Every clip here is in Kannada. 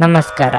ನಮಸ್ಕಾರ.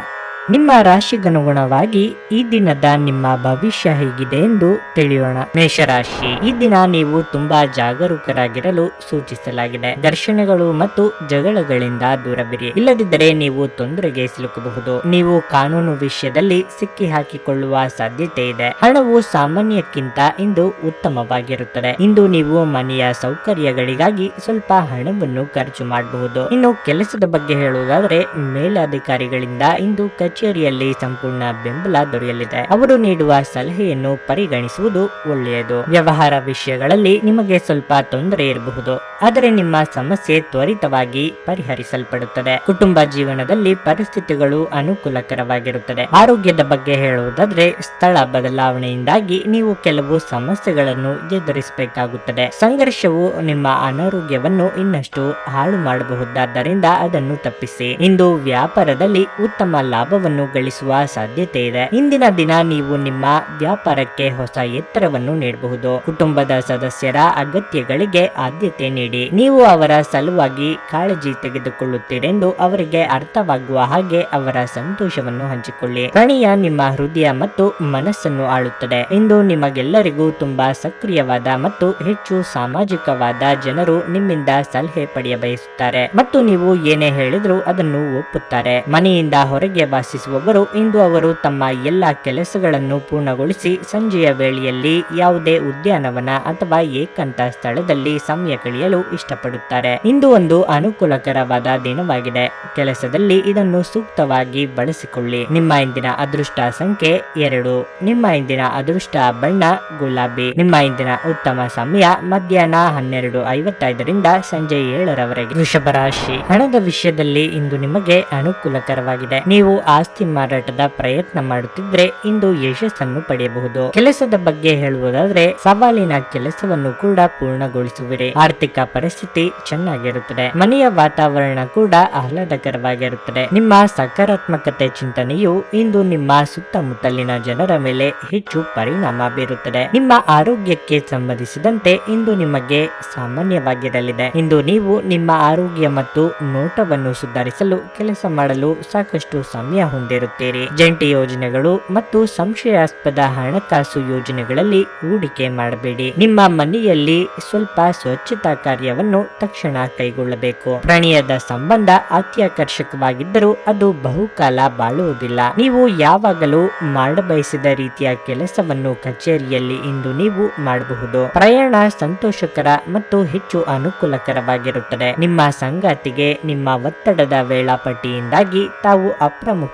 ನಿಮ್ಮ ರಾಶಿಗನುಗುಣವಾಗಿ ಈ ದಿನದ ನಿಮ್ಮ ಭವಿಷ್ಯ ಹೇಗಿದೆ ಎಂದು ತಿಳಿಯೋಣ. ಮೇಷರಾಶಿ. ಈ ದಿನ ನೀವು ತುಂಬಾ ಜಾಗರೂಕರಾಗಿರಲು ಸೂಚಿಸಲಾಗಿದೆ. ಘರ್ಷಣೆಗಳು ಮತ್ತು ಜಗಳಗಳಿಂದ ದೂರವಿರಿ. ಇಲ್ಲದಿದ್ದರೆ ನೀವು ತೊಂದರೆಗೆ ಸಿಲುಕಬಹುದು. ನೀವು ಕಾನೂನು ವಿಷಯದಲ್ಲಿ ಸಿಕ್ಕಿ ಹಾಕಿಕೊಳ್ಳುವ ಸಾಧ್ಯತೆ ಇದೆ. ಹಣವು ಸಾಮಾನ್ಯಕ್ಕಿಂತ ಇಂದು ಉತ್ತಮವಾಗಿರುತ್ತದೆ. ಇಂದು ನೀವು ಮನೆಯ ಸೌಕರ್ಯಗಳಿಗಾಗಿ ಸ್ವಲ್ಪ ಹಣವನ್ನು ಖರ್ಚು ಮಾಡಬಹುದು. ಇನ್ನು ಕೆಲಸದ ಬಗ್ಗೆ ಹೇಳುವುದಾದರೆ ಮೇಲಾಧಿಕಾರಿಗಳಿಂದ ಇಂದು ಕಚೇರಿಯಲ್ಲಿ ಸಂಪೂರ್ಣ ಬೆಂಬಲ ದೊರೆಯಲಿದೆ. ಅವರು ನೀಡುವ ಸಲಹೆಯನ್ನು ಪರಿಗಣಿಸುವುದು ಒಳ್ಳೆಯದು. ವ್ಯವಹಾರ ವಿಷಯಗಳಲ್ಲಿ ನಿಮಗೆ ಸ್ವಲ್ಪ ತೊಂದರೆ ಇರಬಹುದು. ಆದರೆ ನಿಮ್ಮ ಸಮಸ್ಯೆ ತ್ವರಿತವಾಗಿ ಪರಿಹರಿಸಲ್ಪಡುತ್ತದೆ. ಕುಟುಂಬ ಜೀವನದಲ್ಲಿ ಪರಿಸ್ಥಿತಿಗಳು ಅನುಕೂಲಕರವಾಗಿರುತ್ತದೆ. ಆರೋಗ್ಯದ ಬಗ್ಗೆ ಹೇಳುವುದಾದ್ರೆ, ಸ್ಥಳ ಬದಲಾವಣೆಯಿಂದಾಗಿ ನೀವು ಕೆಲವು ಸಮಸ್ಯೆಗಳನ್ನು ಎದುರಿಸಬೇಕಾಗುತ್ತದೆ. ಸಂಘರ್ಷವು ನಿಮ್ಮ ಅನಾರೋಗ್ಯವನ್ನು ಇನ್ನಷ್ಟು ಹಾಳು ಮಾಡಬಹುದಾದ್ದರಿಂದ ಅದನ್ನು ತಪ್ಪಿಸಿ. ಇಂದು ವ್ಯಾಪಾರದಲ್ಲಿ ಉತ್ತಮ ಲಾಭವನ್ನು ಗಳಿಸುವ ಸಾಧ್ಯತೆ ಇದೆ. ಇಂದಿನ ದಿನ ನೀವು ನಿಮ್ಮ ವ್ಯಾಪಾರಕ್ಕೆ ಹೊಸ ಎತ್ತರವನ್ನು ನೀಡಬಹುದು. ಕುಟುಂಬದ ಸದಸ್ಯರ ಅಗತ್ಯಗಳಿಗೆ ಆದ್ಯತೆ ನೀಡಿ. ನೀವು ಅವರ ಸಲುವಾಗಿ ಕಾಳಜಿ ತೆಗೆದುಕೊಳ್ಳುತ್ತೀರೆಂದು ಅವರಿಗೆ ಅರ್ಥವಾಗುವ ಹಾಗೆ ಅವರ ಸಂತೋಷವನ್ನು ಹಂಚಿಕೊಳ್ಳಿ. ಪ್ರಣಯ ನಿಮ್ಮ ಹೃದಯ ಮತ್ತು ಮನಸ್ಸನ್ನು ಆಳುತ್ತದೆ. ಇಂದು ನಿಮಗೆಲ್ಲರಿಗೂ ತುಂಬಾ ಸಕ್ರಿಯವಾದ ಮತ್ತು ಹೆಚ್ಚು ಸಾಮಾಜಿಕವಾದ ಜನರು ನಿಮ್ಮಿಂದ ಸಲಹೆ ಪಡೆಯ ಬಯಸುತ್ತಾರೆ ಮತ್ತು ನೀವು ಏನೇ ಹೇಳಿದ್ರು ಅದನ್ನು ಒಪ್ಪುತ್ತಾರೆ. ಮನೆಯಿಂದ ಹೊರಗೆ ವಾಸಿಸುವವರು ಇಂದು ಅವರು ತಮ್ಮ ಎಲ್ಲ ಕೆಲಸಗಳನ್ನು ಪೂರ್ಣಗೊಳಿಸಿ ಸಂಜೆಯ ವೇಳೆಯಲ್ಲಿ ಯಾವುದೇ ಉದ್ಯಾನವನ ಅಥವಾ ಏಕಾಂತ ಸ್ಥಳದಲ್ಲಿ ಸಮಯ ಕಳೆಯಲು ಇಷ್ಟಪಡುತ್ತಾರೆ. ಇಂದು ಒಂದು ಅನುಕೂಲಕರವಾದ ದಿನವಾಗಿದೆ. ಕೆಲಸದಲ್ಲಿ ಇದನ್ನು ಸೂಕ್ತವಾಗಿ ಬಳಸಿಕೊಳ್ಳಿ. ನಿಮ್ಮ ಇಂದಿನ ಅದೃಷ್ಟ ಸಂಖ್ಯೆ ಎರಡು. ನಿಮ್ಮ ಇಂದಿನ ಅದೃಷ್ಟ ಬಣ್ಣ ಗುಲಾಬಿ. ನಿಮ್ಮ ಇಂದಿನ ಉತ್ತಮ ಸಮಯ ಮಧ್ಯಾಹ್ನ ಹನ್ನೆರಡು ಐವತ್ತೈದರಿಂದ ಸಂಜೆ ಏಳರವರೆಗೆ. ವೃಷಭ ರಾಶಿ. ಹಣದ ವಿಷಯದಲ್ಲಿ ಇಂದು ನಿಮಗೆ ಅನುಕೂಲಕರವಾಗಿದೆ. ನೀವು ಆಸ್ತಿ ಮಾರಾಟದ ಪ್ರಯತ್ನ ಮಾಡುತ್ತಿದ್ರೆ ಇಂದು ಯಶಸ್ಸನ್ನು ಪಡೆಯಬಹುದು. ಕೆಲಸದ ಬಗ್ಗೆ ಹೇಳುವುದಾದ್ರೆ ಸವಾಲಿನ ಕೆಲಸವನ್ನು ಕೂಡ ಪೂರ್ಣಗೊಳಿಸುವಿರಿ. ಆರ್ಥಿಕ ಪರಿಸ್ಥಿತಿ ಚೆನ್ನಾಗಿರುತ್ತದೆ. ಮನೆಯ ವಾತಾವರಣ ಕೂಡ ಆಹ್ಲಾದಕರವಾಗಿರುತ್ತದೆ. ನಿಮ್ಮ ಸಕಾರಾತ್ಮಕತೆ ಚಿಂತನೆಯು ಇಂದು ನಿಮ್ಮ ಸುತ್ತಮುತ್ತಲಿನ ಜನರ ಮೇಲೆ ಹೆಚ್ಚು ಪರಿಣಾಮ ಬೀರುತ್ತದೆ. ನಿಮ್ಮ ಆರೋಗ್ಯಕ್ಕೆ ಸಂಬಂಧಿಸಿದಂತೆ ಇಂದು ನಿಮಗೆ ಸಾಮಾನ್ಯವಾಗಿರಲಿದೆ. ಇಂದು ನೀವು ನಿಮ್ಮ ಆರೋಗ್ಯ ಮತ್ತು ನೋಟವನ್ನು ಸುಧಾರಿಸಲು, ಕೆಲಸ ಮಾಡಲು ಸಾಕಷ್ಟು ಸಮಯ ಹೊಂದಿರುತ್ತೀರಿ. ಜಂಟಿ ಯೋಜನೆಗಳು ಮತ್ತು ಸಂಶಯಾಸ್ಪದ ಹಣಕಾಸು ಯೋಜನೆಗಳಲ್ಲಿ ಹೂಡಿಕೆ ಮಾಡಬೇಡಿ. ನಿಮ್ಮ ಮನೆಯಲ್ಲಿ ಸ್ವಲ್ಪ ಸ್ವಚ್ಛತಾ ಕಾರ್ಯವನ್ನು ತಕ್ಷಣ ಕೈಗೊಳ್ಳಬೇಕು. ಪ್ರಣಯದ ಸಂಬಂಧ ಅತ್ಯಾಕರ್ಷಕವಾಗಿದ್ದರೂ ಅದು ಬಹುಕಾಲ ಬಾಳುವುದಿಲ್ಲ. ನೀವು ಯಾವಾಗಲೂ ಮಾಡಬಯಸಿದ ರೀತಿಯ ಕೆಲಸವನ್ನು ಕಚೇರಿಯಲ್ಲಿ ಇಂದು ನೀವು ಮಾಡಬಹುದು. ಪ್ರಯಾಣ ಸಂತೋಷಕರ ಮತ್ತು ಹೆಚ್ಚು ಅನುಕೂಲಕರವಾಗಿರುತ್ತದೆ. ನಿಮ್ಮ ಸಂಗಾತಿಗೆ ನಿಮ್ಮ ಒತ್ತಡದ ವೇಳಾಪಟ್ಟಿಯಿಂದಾಗಿ ತಾವು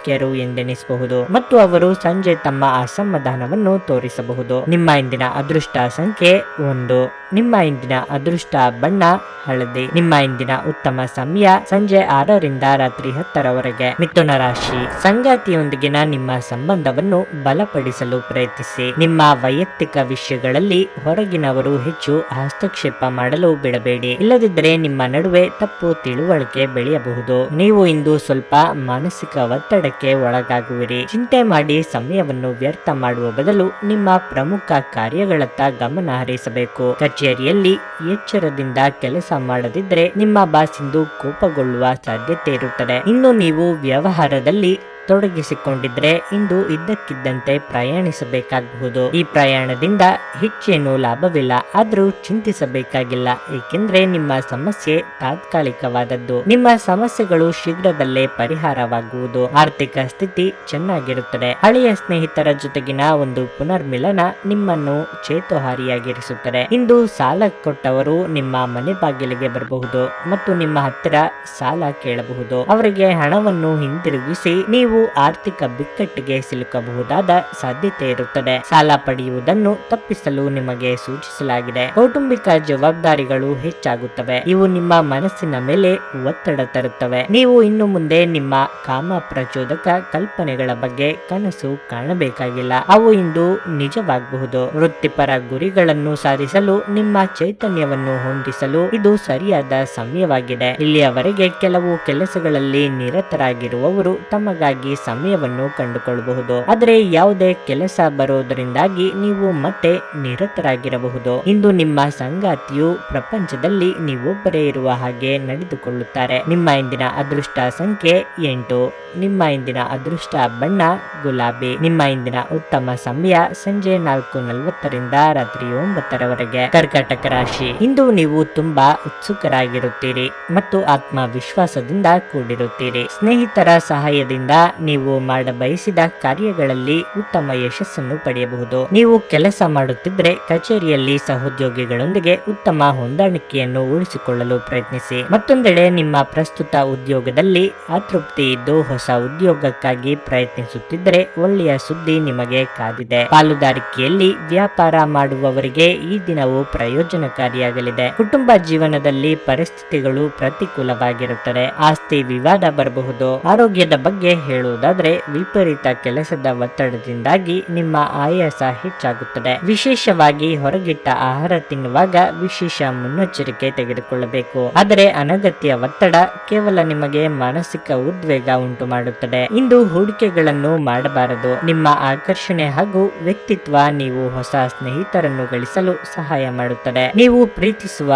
ಅಪ್ರಮುಖ್ಯರು ಎಂದೆನಿಸಬಹುದು ಮತ್ತು ಅವರು ಸಂಜೆ ತಮ್ಮ ಅಸಮಾಧಾನವನ್ನು ತೋರಿಸಬಹುದು. ನಿಮ್ಮ ಇಂದಿನ ಅದೃಷ್ಟ ಸಂಖ್ಯೆ ಒಂದು. ನಿಮ್ಮ ಇಂದಿನ ಅದೃಷ್ಟ ಬಣ್ಣ ಹಳದಿ. ನಿಮ್ಮ ಇಂದಿನ ಉತ್ತಮ ಸಮಯ ಸಂಜೆ ಆರರಿಂದ ರಾತ್ರಿ ಹತ್ತರವರೆಗೆ. ಮಿಥುನ ರಾಶಿ. ಸಂಗಾತಿಯೊಂದಿಗಿನ ನಿಮ್ಮ ಸಂಬಂಧವನ್ನು ಬಲಪಡಿಸಲು ಪ್ರಯತ್ನಿಸಿ. ನಿಮ್ಮ ವೈಯಕ್ತಿಕ ವಿಷಯಗಳಲ್ಲಿ ಹೊರಗಿನವರು ಹೆಚ್ಚು ಹಸ್ತಕ್ಷೇಪ ಮಾಡಲು ಬಿಡಬೇಡಿ. ಇಲ್ಲದಿದ್ದರೆ ನಿಮ್ಮ ನಡುವೆ ತಪ್ಪು ತಿಳುವಳಿಕೆ ಬೆಳೆಯಬಹುದು. ನೀವು ಇಂದು ಸ್ವಲ್ಪ ಮಾನಸಿಕ ಒತ್ತಡಕ್ಕೆ ಒಳಗಾಗುವಿರಿ. ಚಿಂತೆ ಮಾಡಿ ಸಮಯವನ್ನು ವ್ಯರ್ಥ ಮಾಡುವ ಬದಲು ನಿಮ್ಮ ಪ್ರಮುಖ ಕಾರ್ಯಗಳತ್ತ ಗಮನ ಹರಿಸಬೇಕು. ಕಚೇರಿಯಲ್ಲಿ ಎಚ್ಚರದಿಂದ ಕೆಲಸ ಮಾಡದಿದ್ದರೆ ನಿಮ್ಮ ಬಾಸ್ ಕೋಪಗೊಳ್ಳುವ ಸಾಧ್ಯತೆ ಇರುತ್ತದೆ. ಇನ್ನು ನೀವು ವ್ಯವಹಾರದಲ್ಲಿ ತೊಡಗಿಸಿಕೊಂಡಿದ್ರೆ ಇಂದು ಇದ್ದಕ್ಕಿದ್ದಂತೆ ಪ್ರಯಾಣಿಸಬೇಕಾಗಬಹುದು. ಈ ಪ್ರಯಾಣದಿಂದ ಹೆಚ್ಚೇನು ಲಾಭವಿಲ್ಲ, ಆದರೂ ಚಿಂತಿಸಬೇಕಾಗಿಲ್ಲ, ಏಕೆಂದ್ರೆ ನಿಮ್ಮ ಸಮಸ್ಯೆ ತಾತ್ಕಾಲಿಕವಾದದ್ದು. ನಿಮ್ಮ ಸಮಸ್ಯೆಗಳು ಶೀಘ್ರದಲ್ಲೇ ಪರಿಹಾರವಾಗುವುದು. ಆರ್ಥಿಕ ಸ್ಥಿತಿ ಚೆನ್ನಾಗಿರುತ್ತದೆ. ಹಳೆಯ ಸ್ನೇಹಿತರ ಜೊತೆಗಿನ ಒಂದು ಪುನರ್ಮಿಲನ ನಿಮ್ಮನ್ನು ಚೇತೋಹಾರಿಯಾಗಿರಿಸುತ್ತದೆ. ಇಂದು ಸಾಲ ಕೊಟ್ಟವರು ನಿಮ್ಮ ಮನೆ ಬಾಗಿಲಿಗೆ ಬರಬಹುದು ಮತ್ತು ನಿಮ್ಮ ಹತ್ತಿರ ಸಾಲ ಕೇಳಬಹುದು. ಅವರಿಗೆ ಹಣವನ್ನು ಹಿಂದಿರುಗಿಸಿ ನೀವು ಆರ್ಥಿಕ ಬಿಕ್ಕಟ್ಟಿಗೆ ಸಿಲುಕಬಹುದಾದ ಸಾಧ್ಯತೆ ಇರುತ್ತದೆ. ಸಾಲ ಪಡೆಯುವುದನ್ನು ತಪ್ಪಿಸಲು ನಿಮಗೆ ಸೂಚಿಸಲಾಗಿದೆ. ಕೌಟುಂಬಿಕ ಜವಾಬ್ದಾರಿಗಳು ಹೆಚ್ಚಾಗುತ್ತವೆ. ಇವು ನಿಮ್ಮ ಮನಸ್ಸಿನ ಮೇಲೆ ಒತ್ತಡ ತರುತ್ತವೆ. ನೀವು ಇನ್ನು ಮುಂದೆ ನಿಮ್ಮ ಕಾಮ ಪ್ರಚೋದಕ ಕಲ್ಪನೆಗಳ ಬಗ್ಗೆ ಕನಸು ಕಾಣಬೇಕಾಗಿಲ್ಲ. ಅವು ಇಂದು ನಿಜವಾಗಬಹುದು. ವೃತ್ತಿಪರ ಗುರಿಗಳನ್ನು ಸಾಧಿಸಲು ನಿಮ್ಮ ಚೈತನ್ಯವನ್ನು ಹೊಂದಿಸಲು ಇದು ಸರಿಯಾದ ಸಮಯವಾಗಿದೆ. ಇಲ್ಲಿಯವರೆಗೆ ಕೆಲವು ಕೆಲಸಗಳಲ್ಲಿ ನಿರತರಾಗಿರುವವರು ತಮಗಾಗಿ ಸುಲಭವಾಗಿ ಸಮಯವನ್ನು ಕಂಡುಕೊಳ್ಳಬಹುದು. ಆದರೆ ಯಾವುದೇ ಕೆಲಸ ಬರೋದರಿಂದಾಗಿ ನೀವು ಮತ್ತೆ ನಿರತರಾಗಿರಬಹುದು. ಇಂದು ನಿಮ್ಮ ಸಂಗಾತಿಯು ಪ್ರಪಂಚದಲ್ಲಿ ನೀವೊಬ್ಬರೇ ಇರುವ ಹಾಗೆ ನಡೆದುಕೊಳ್ಳುತ್ತಾರೆ. ನಿಮ್ಮ ಇಂದಿನ ಅದೃಷ್ಟ ಸಂಖ್ಯೆ ಎಂಟು. ನಿಮ್ಮ ಇಂದಿನ ಅದೃಷ್ಟ ಬಣ್ಣ ಗುಲಾಬಿ. ನಿಮ್ಮ ಇಂದಿನ ಉತ್ತಮ ಸಮಯ ಸಂಜೆ ನಾಲ್ಕು ನಲವತ್ತರಿಂದ ರಾತ್ರಿ ಒಂಬತ್ತರವರೆಗೆ. ಕರ್ಕಾಟಕ ರಾಶಿ. ಇಂದು ನೀವು ತುಂಬಾ ಉತ್ಸುಕರಾಗಿರುತ್ತೀರಿ ಮತ್ತು ಆತ್ಮವಿಶ್ವಾಸದಿಂದ ಕೂಡಿರುತ್ತೀರಿ. ಸ್ನೇಹಿತರ ಸಹಾಯದಿಂದ ನೀವು ಮಾಡ ಬಯಸಿದ ಕಾರ್ಯಗಳಲ್ಲಿ ಉತ್ತಮ ಯಶಸ್ಸನ್ನು ಪಡೆಯಬಹುದು. ನೀವು ಕೆಲಸ ಮಾಡುತ್ತಿದ್ರೆ ಕಚೇರಿಯಲ್ಲಿ ಸಹೋದ್ಯೋಗಿಗಳೊಂದಿಗೆ ಉತ್ತಮ ಹೊಂದಾಣಿಕೆಯನ್ನು ಉಳಿಸಿಕೊಳ್ಳಲು ಪ್ರಯತ್ನಿಸಿ. ಮತ್ತೊಂದೆಡೆ ನಿಮ್ಮ ಪ್ರಸ್ತುತ ಉದ್ಯೋಗದಲ್ಲಿ ಅತೃಪ್ತಿ ಇದ್ದು ಹೊಸ ಉದ್ಯೋಗಕ್ಕಾಗಿ ಪ್ರಯತ್ನಿಸುತ್ತಿದ್ದರೆ ಒಳ್ಳೆಯ ಸುದ್ದಿ ನಿಮಗೆ ಕಾದಿದೆ. ಪಾಲುದಾರಿಕೆಯಲ್ಲಿ ವ್ಯಾಪಾರ ಮಾಡುವವರಿಗೆ ಈ ದಿನವು ಪ್ರಯೋಜನಕಾರಿಯಾಗಲಿದೆ. ಕುಟುಂಬ ಜೀವನದಲ್ಲಿ ಪರಿಸ್ಥಿತಿಗಳು ಪ್ರತಿಕೂಲವಾಗಿರುತ್ತದೆ. ಆಸ್ತಿ ವಿವಾದ ಬರಬಹುದು. ಆರೋಗ್ಯದ ಬಗ್ಗೆ ಹೇಳುವುದಾದ್ರೆ ವಿಪರೀತ ಕೆಲಸದ ಒತ್ತಡದಿಂದಾಗಿ ನಿಮ್ಮ ಆಯಾಸ ಹೆಚ್ಚಾಗುತ್ತದೆ. ವಿಶೇಷವಾಗಿ ಹೊರಗಿಟ್ಟ ಆಹಾರ ತಿನ್ನುವಾಗ ವಿಶೇಷ ಮುನ್ನೆಚ್ಚರಿಕೆ ತೆಗೆದುಕೊಳ್ಳಬೇಕು. ಆದರೆ ಅನಗತ್ಯ ಒತ್ತಡ ಕೇವಲ ನಿಮಗೆ ಮಾನಸಿಕ ಉದ್ವೇಗ ಉಂಟು ಮಾಡುತ್ತದೆ ಇಂದು ಹೂಡಿಕೆಗಳನ್ನು ಮಾಡಬಾರದು. ನಿಮ್ಮ ಆಕರ್ಷಣೆ ಹಾಗೂ ವ್ಯಕ್ತಿತ್ವ ನೀವು ಹೊಸ ಸ್ನೇಹಿತರನ್ನು ಗಳಿಸಲು ಸಹಾಯ ಮಾಡುತ್ತದೆ. ನೀವು ಪ್ರೀತಿಸುವ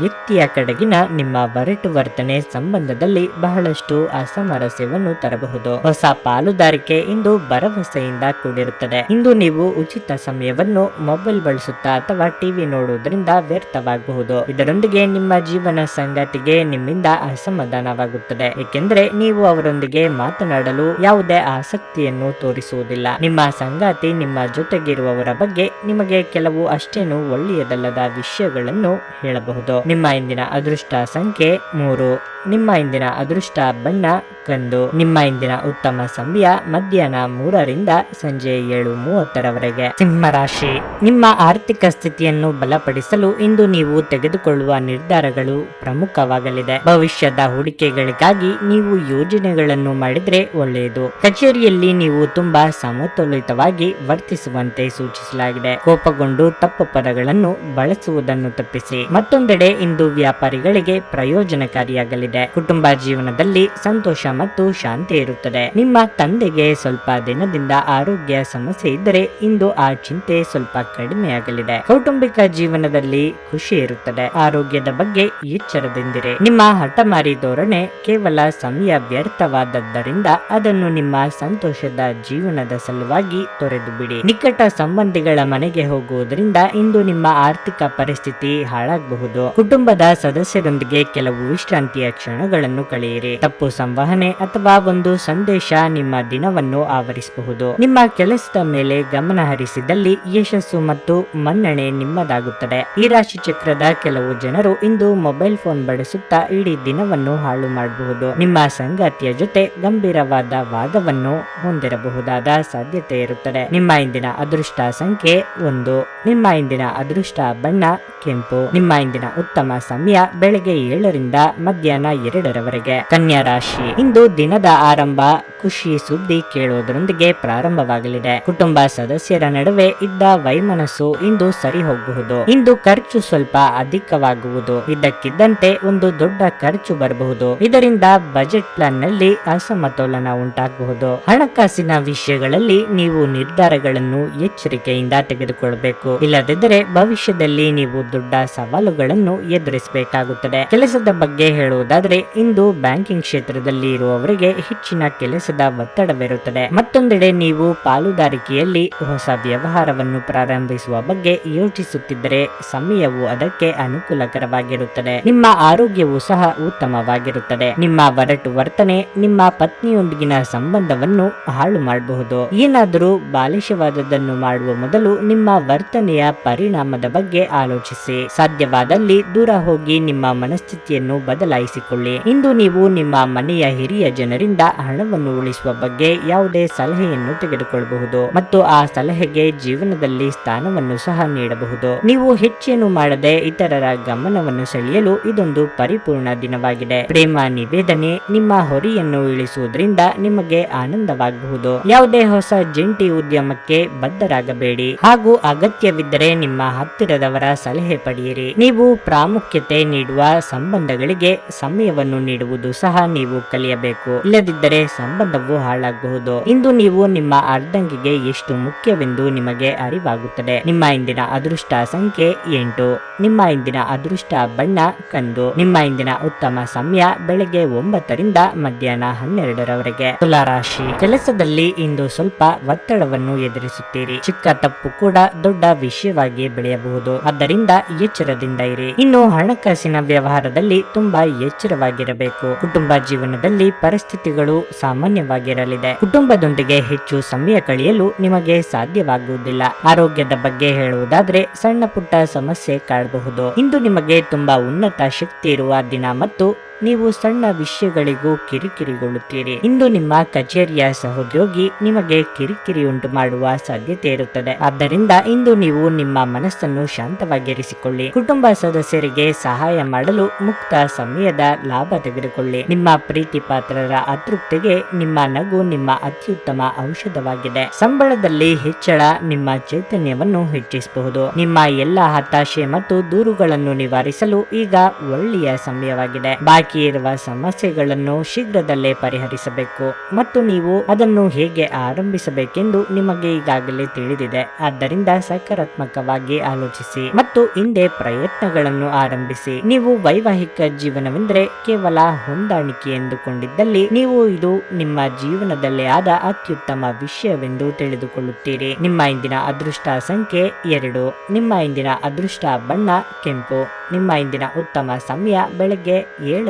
ವ್ಯಕ್ತಿಯ ಕಡೆಗಿನ ನಿಮ್ಮ ಬರಟು ವರ್ತನೆ ಸಂಬಂಧದಲ್ಲಿ ಬಹಳಷ್ಟು ಅಸಮರಸ್ಯವನ್ನು ತರಬಹುದು. ಹೊಸ ಪಾಲುದಾರಿಕೆ ಇಂದು ಭರವಸೆಯಿಂದ ಕೂಡಿರುತ್ತದೆ. ಇಂದು ನೀವು ಉಚಿತ ಸಮಯವನ್ನು ಮೊಬೈಲ್ ಬಳಸುತ್ತಾ ಅಥವಾ ಟಿವಿ ನೋಡುವುದರಿಂದ ವ್ಯರ್ಥವಾಗಬಹುದು. ಇದರೊಂದಿಗೆ ನಿಮ್ಮ ಜೀವನ ಸಂಗಾತಿಗೆ ನಿಮ್ಮಿಂದ ಅಸಮಾಧಾನವಾಗುತ್ತದೆ. ಏಕೆಂದರೆ ನೀವು ಅವರೊಂದಿಗೆ ಮಾತನಾಡಲು ಯಾವುದೇ ಆಸಕ್ತಿಯನ್ನು ತೋರಿಸುವುದಿಲ್ಲ. ನಿಮ್ಮ ಸಂಗಾತಿ ನಿಮ್ಮ ಜೊತೆಗಿರುವವರ ಬಗ್ಗೆ ನಿಮಗೆ ಕೆಲವು ಅಷ್ಟೇನು ಒಳ್ಳೆಯದಲ್ಲದ ವಿಷಯಗಳನ್ನು ಹೇಳಬಹುದು. ನಿಮ್ಮ ಇಂದಿನ ಅದೃಷ್ಟ ಸಂಖ್ಯೆ ಮೂರು. ನಿಮ್ಮ ಇಂದಿನ ಅದೃಷ್ಟ ಬಣ್ಣ ಕಂದು ನಿಮ್ಮ ಇಂದಿನ ಉತ್ತಮ ಸಮಯ ಮಧ್ಯಾಹ್ನ ಮೂರರಿಂದ ಸಂಜೆ ಏಳು ಮೂವತ್ತರವರೆಗೆ. ಸಿಂಹ ರಾಶಿ. ನಿಮ್ಮ ಆರ್ಥಿಕ ಸ್ಥಿತಿಯನ್ನು ಬಲಪಡಿಸಲು ಇಂದು ನೀವು ತೆಗೆದುಕೊಳ್ಳುವ ನಿರ್ಧಾರಗಳು ಪ್ರಮುಖವಾಗಲಿದೆ. ಭವಿಷ್ಯದ ಹೂಡಿಕೆಗಳಿಗಾಗಿ ನೀವು ಯೋಜನೆಗಳನ್ನು ಮಾಡಿದ್ರೆ ಒಳ್ಳೆಯದು. ಕಚೇರಿಯಲ್ಲಿ ನೀವು ತುಂಬಾ ಸಮತೋಲಿತವಾಗಿ ವರ್ತಿಸುವಂತೆ ಸೂಚಿಸಲಾಗಿದೆ. ಕೋಪಗೊಂಡು ತಪ್ಪು ಪದಗಳನ್ನು ಬಳಸುವುದನ್ನು ತಪ್ಪಿಸಿ. ಮತ್ತೊಂದೆಡೆ ಇಂದು ವ್ಯಾಪಾರಿಗಳಿಗೆ ಪ್ರಯೋಜನಕಾರಿಯಾಗಲಿದೆ. ಕುಟುಂಬ ಜೀವನದಲ್ಲಿ ಸಂತೋಷ ಮತ್ತು ಶಾಂತಿ ಇರುತ್ತದೆ. ನಿಮ್ಮ ತಂದೆಗೆ ಸ್ವಲ್ಪ ದಿನದಿಂದ ಆರೋಗ್ಯ ಸಮಸ್ಯೆ ಇದ್ದರೆ ಇಂದು ಆ ಚಿಂತೆ ಸ್ವಲ್ಪ ಕಡಿಮೆಯಾಗಲಿದೆ. ಕೌಟುಂಬಿಕ ಜೀವನದಲ್ಲಿ ಖುಷಿ ಇರುತ್ತದೆ. ಆರೋಗ್ಯದ ಬಗ್ಗೆ ಎಚ್ಚರದಿಂದಿರಿ. ನಿಮ್ಮ ಹಠಮಾರಿ ಧೋರಣೆ ಕೇವಲ ಸಮಯ ವ್ಯರ್ಥವಾದದ್ದರಿಂದ ಅದನ್ನು ನಿಮ್ಮ ಸಂತೋಷದ ಜೀವನದ ಸಲುವಾಗಿ ತೊರೆದು ಬಿಡಿ ನಿಕಟ ಸಂಬಂಧಿಗಳ ಮನೆಗೆ ಹೋಗುವುದರಿಂದ ಇಂದು ನಿಮ್ಮ ಆರ್ಥಿಕ ಪರಿಸ್ಥಿತಿ ಹಾಳಾಗಬಹುದು. ಕುಟುಂಬದ ಸದಸ್ಯರೊಂದಿಗೆ ಕೆಲವು ವಿಶ್ರಾಂತಿಯ ಕ್ಷಣಗಳನ್ನು ಕಳೆಯಿರಿ. ತಪ್ಪು ಸಂವಹನೆ ಅಥವಾ ಒಂದು ಸಂದೇಶ ನಿಮ್ಮ ದಿನವನ್ನು ಆವರಿಸಬಹುದು. ನಿಮ್ಮ ಕೆಲಸದ ಮೇಲೆ ಗಮನ ಹರಿಸಿದಲ್ಲಿ ಯಶಸ್ಸು ಮತ್ತು ಮನ್ನಣೆ ನಿಮ್ಮದಾಗುತ್ತದೆ. ಈ ರಾಶಿ ಚಕ್ರದ ಕೆಲವು ಜನರು ಇಂದು ಮೊಬೈಲ್ ಫೋನ್ ಬಳಸುತ್ತಾ ಇಡೀ ದಿನವನ್ನು ಹಾಳು ಮಾಡಬಹುದು. ನಿಮ್ಮ ಸಂಗಾತಿಯ ಜೊತೆ ಗಂಭೀರವಾದ ವಾದವನ್ನು ಹೊಂದಿರಬಹುದಾದ ಸಾಧ್ಯತೆ ಇರುತ್ತದೆ. ನಿಮ್ಮ ಇಂದಿನ ಅದೃಷ್ಟ ಸಂಖ್ಯೆ ಒಂದು. ನಿಮ್ಮ ಇಂದಿನ ಅದೃಷ್ಟ ಬಣ್ಣ ಕೆಂಪು. ನಿಮ್ಮ ಇಂದಿನ ಉತ್ತಮ ಸಮಯ ಬೆಳಗ್ಗೆ ಏಳರಿಂದ ಮಧ್ಯಾಹ್ನ ಎರಡರವರೆಗೆ. ಕನ್ಯಾ ರಾಶಿ. ಇಂದು ದಿನದ ಆರಂಭ ಖುಷಿ ಸುದ್ದಿ ಕೇಳುವುದರೊಂದಿಗೆ ಪ್ರಾರಂಭವಾಗಲಿದೆ. ಕುಟುಂಬ ಸದಸ್ಯರ ನಡುವೆ ಇದ್ದ ವೈಮನಸ್ಸು ಇಂದು ಸರಿ ಹೋಗಬಹುದು ಇಂದು ಖರ್ಚು ಸ್ವಲ್ಪ ಅಧಿಕವಾಗುವುದು. ಇದ್ದಕ್ಕಿದ್ದಂತೆ ಒಂದು ದೊಡ್ಡ ಖರ್ಚು ಬರಬಹುದು. ಇದರಿಂದ ಬಜೆಟ್ ಪ್ಲಾನ್ನಲ್ಲಿ ಅಸಮತೋಲನ ಉಂಟಾಗಬಹುದು ಹಣಕಾಸಿನ ವಿಷಯಗಳಲ್ಲಿ ನೀವು ನಿರ್ಧಾರಗಳನ್ನು ಎಚ್ಚರಿಕೆಯಿಂದ ತೆಗೆದುಕೊಳ್ಳಬೇಕು ಇಲ್ಲದಿದ್ದರೆ ಭವಿಷ್ಯದಲ್ಲಿ ನೀವು ದೊಡ್ಡ ಸವಾಲುಗಳನ್ನು ಎದುರಿಸಬೇಕಾಗುತ್ತದೆ. ಕೆಲಸದ ಬಗ್ಗೆ ಹೇಳುವುದಾದ್ರೆ ಇಂದು ಬ್ಯಾಂಕಿಂಗ್ ಕ್ಷೇತ್ರದಲ್ಲಿ ಇರುವವರಿಗೆ ಹೆಚ್ಚಿನ ಕೆಲಸದ ಒತ್ತಡವಿರುತ್ತದೆ. ಮತ್ತೊಂದೆಡೆ ನೀವು ಪಾಲುದಾರಿಕೆಯಲ್ಲಿ ಹೊಸ ವ್ಯವಹಾರವನ್ನು ಪ್ರಾರಂಭಿಸುವ ಬಗ್ಗೆ ಯೋಚಿಸುತ್ತಿದ್ದರೆ ಸಮಯವು ಅದಕ್ಕೆ ಅನುಕೂಲಕರವಾಗಿರುತ್ತದೆ. ನಿಮ್ಮ ಆರೋಗ್ಯವು ಸಹ ಉತ್ತಮವಾಗಿರುತ್ತದೆ. ನಿಮ್ಮ ಒರಟು ವರ್ತನೆ, ನಿಮ್ಮ ಪತ್ನಿಯೊಂದಿಗಿನ ಸಂಬಂಧವನ್ನು ಹಾಳು ಮಾಡಬಹುದು. ಏನಾದರೂ ಬಾಲಿಶವಾದದನ್ನು ಮಾಡುವ ಮೊದಲು ನಿಮ್ಮ ವರ್ತನೆಯ ಪರಿಣಾಮದ ಬಗ್ಗೆ ಆಲೋಚಿಸಿ. ಸಾಧ್ಯವಾದಲ್ಲಿ ದೂರ ಹೋಗಿ ನಿಮ್ಮ ಮನಸ್ಥಿತಿಯನ್ನು ಬದಲಾಯಿಸಿಕೊಳ್ಳಿ. ಇಂದು ನೀವು ನಿಮ್ಮ ಮನೆಯ ಹಿರಿಯ ಜನರಿಂದ ಹಣವನ್ನು ಉಳಿಸುವ ಬಗ್ಗೆ ಯಾವುದೇ ಸಲಹೆಯನ್ನು ತೆಗೆದುಕೊಳ್ಳಬಹುದು ಮತ್ತು ಆ ಸಲಹೆಗೆ ಜೀವನದಲ್ಲಿ ಸ್ಥಾನವನ್ನು ಸಹ ನೀಡಬಹುದು. ನೀವು ಹೆಚ್ಚೇನು ಮಾಡದೆ ಇತರರ ಗಮನವನ್ನು ಸೆಳೆಯಲು ಇದೊಂದು ಪರಿಪೂರ್ಣ ದಿನವಾಗಿದೆ. ಪ್ರೇಮ ನಿವೇದನೆ ನಿಮ್ಮ ಹೊರಿಯನ್ನು ಇಳಿಸುವುದರಿಂದ ನಿಮಗೆ ಆನಂದವಾಗಬಹುದು. ಯಾವುದೇ ಹೊಸ ಜಂಟಿ ಉದ್ಯಮಕ್ಕೆ ಬದ್ಧರಾಗಬೇಡಿ. ಹಾಗೂ ಅಗತ್ಯವಿದ್ದರೆ ನಿಮ್ಮ ಹತ್ತಿರದವರ ಸಲಹೆ ಪಡೆಯಿರಿ. ನೀವು ಪ್ರಾಮುಖ್ಯತೆ ನೀಡುವ ಸಂಬಂಧಗಳಿಗೆ ಸಮಯವನ್ನು ನೀಡುವುದು ಸಹ ನೀವು ಕಲಿಯಬೇಕು ಇಲ್ಲದಿದ್ದರೆ ಸಂಬಂಧವು ಹಾಳಾಗಬಹುದು. ಇಂದು ನೀವು ನಿಮ್ಮ ಅರ್ಧಂಗಿಗೆ ಎಷ್ಟು ಮುಖ್ಯವೆಂದು ನಿಮಗೆ ಅರಿವಾಗುತ್ತದೆ. ನಿಮ್ಮ ಇಂದಿನ ಅದೃಷ್ಟ ಸಂಖ್ಯೆ ಎಂಟು. ನಿಮ್ಮ ಇಂದಿನ ಅದೃಷ್ಟ ಬಣ್ಣ ಕಂದು. ನಿಮ್ಮ ಇಂದಿನ ಉತ್ತಮ ಸಮಯ ಬೆಳಗ್ಗೆ ಒಂಬತ್ತರಿಂದ ಮಧ್ಯಾಹ್ನ ಹನ್ನೆರಡರವರೆಗೆ. ತುಲಾರಾಶಿ. ಕೆಲಸದಲ್ಲಿ ಇಂದು ಸ್ವಲ್ಪ ಒತ್ತಡವನ್ನು ಎದುರಿಸುತ್ತೀರಿ. ಚಿಕ್ಕ ತಪ್ಪು ಕೂಡ ದೊಡ್ಡ ವಿಷಯವಾಗಿ ಬೆಳೆಯಬಹುದು. ಆದ್ದರಿಂದ ಎಚ್ಚರದಿಂದ ಇರಿ. ಇನ್ನು ಹಣಕಾಸಿನ ವ್ಯವಹಾರದಲ್ಲಿ ತುಂಬಾ ಎಚ್ಚರವಾಗಿರಬೇಕು. ಕುಟುಂಬ ಜೀವನದಲ್ಲಿ ಪರಿಸ್ಥಿತಿಗಳು ಸಾಮಾನ್ಯವಾಗಿರಲಿದೆ. ಕುಟುಂಬದೊಂದಿಗೆ ಹೆಚ್ಚು ಸಮಯ ಕಳೆಯಲು ನಿಮಗೆ ಸಾಧ್ಯವಾಗುವುದಿಲ್ಲ. ಆರೋಗ್ಯದ ಬಗ್ಗೆ ಹೇಳುವುದಾದ್ರೆ ಸಣ್ಣ ಪುಟ್ಟ ಸಮಸ್ಯೆ ಕಾಡಬಹುದು ಇಂದು ನಿಮಗೆ ತುಂಬಾ ಉನ್ನತ ಶಕ್ತಿ ಇರುವ ದಿನ ಮತ್ತು ನೀವು ಸಣ್ಣ ವಿಷಯಗಳಿಗೂ ಕಿರಿಕಿರಿಗೊಳ್ಳುತ್ತೀರಿ. ಇಂದು ನಿಮ್ಮ ಕಚೇರಿಯ ಸಹೋದ್ಯೋಗಿ ನಿಮಗೆ ಕಿರಿಕಿರಿ ಉಂಟು ಮಾಡುವ ಸಾಧ್ಯತೆ ಇರುತ್ತದೆ. ಆದ್ದರಿಂದ ಇಂದು ನೀವು ನಿಮ್ಮ ಮನಸ್ಸನ್ನು ಶಾಂತವಾಗಿರಿಸಿಕೊಳ್ಳಿ. ಕುಟುಂಬ ಸದಸ್ಯರಿಗೆ ಸಹಾಯ ಮಾಡಲು ಮುಕ್ತ ಸಮಯದ ಲಾಭ ತೆಗೆದುಕೊಳ್ಳಿ. ನಿಮ್ಮ ಪ್ರೀತಿ ಪಾತ್ರರ ಅತೃಪ್ತಿಗೆ ನಿಮ್ಮ ನಗು ನಿಮ್ಮ ಅತ್ಯುತ್ತಮ ಔಷಧವಾಗಿದೆ. ಸಂಬಳದಲ್ಲಿ ಹೆಚ್ಚಳ ನಿಮ್ಮ ಚೈತನ್ಯವನ್ನು ಹೆಚ್ಚಿಸಬಹುದು. ನಿಮ್ಮ ಎಲ್ಲಾ ಹತಾಶೆ ಮತ್ತು ದೂರುಗಳನ್ನು ನಿವಾರಿಸಲು ಈಗ ಒಳ್ಳೆಯ ಸಮಯವಾಗಿದೆ. ಬಾಕಿ ಇರುವ ಸಮಸ್ಯೆಗಳನ್ನು ಶೀಘ್ರದಲ್ಲೇ ಪರಿಹರಿಸಬೇಕು ಮತ್ತು ನೀವು ಅದನ್ನು ಹೇಗೆ ಆರಂಭಿಸಬೇಕೆಂದು ನಿಮಗೆ ಈಗಾಗಲೇ ತಿಳಿದಿದೆ. ಆದ್ದರಿಂದ ಸಕಾರಾತ್ಮಕವಾಗಿ ಆಲೋಚಿಸಿ ಮತ್ತು ಹಿಂದೆ ಪ್ರಯತ್ನಗಳನ್ನು ಆರಂಭಿಸಿ. ನೀವು ವೈವಾಹಿಕ ಜೀವನವೆಂದರೆ ಕೇವಲ ಹೊಂದಾಣಿಕೆ ಎಂದುಕೊಂಡಿದ್ದಲ್ಲಿ ನೀವು ಇದು ನಿಮ್ಮ ಜೀವನದಲ್ಲಿ ಆದ ಅತ್ಯುತ್ತಮ ವಿಷಯವೆಂದು ತಿಳಿದುಕೊಳ್ಳುತ್ತೀರಿ. ನಿಮ್ಮ ಇಂದಿನ ಅದೃಷ್ಟ ಸಂಖ್ಯೆ ಎರಡು, ನಿಮ್ಮ ಇಂದಿನ ಅದೃಷ್ಟ ಬಣ್ಣ ಕೆಂಪು, ನಿಮ್ಮ ಇಂದಿನ ಉತ್ತಮ ಸಮಯ ಬೆಳಗ್ಗೆ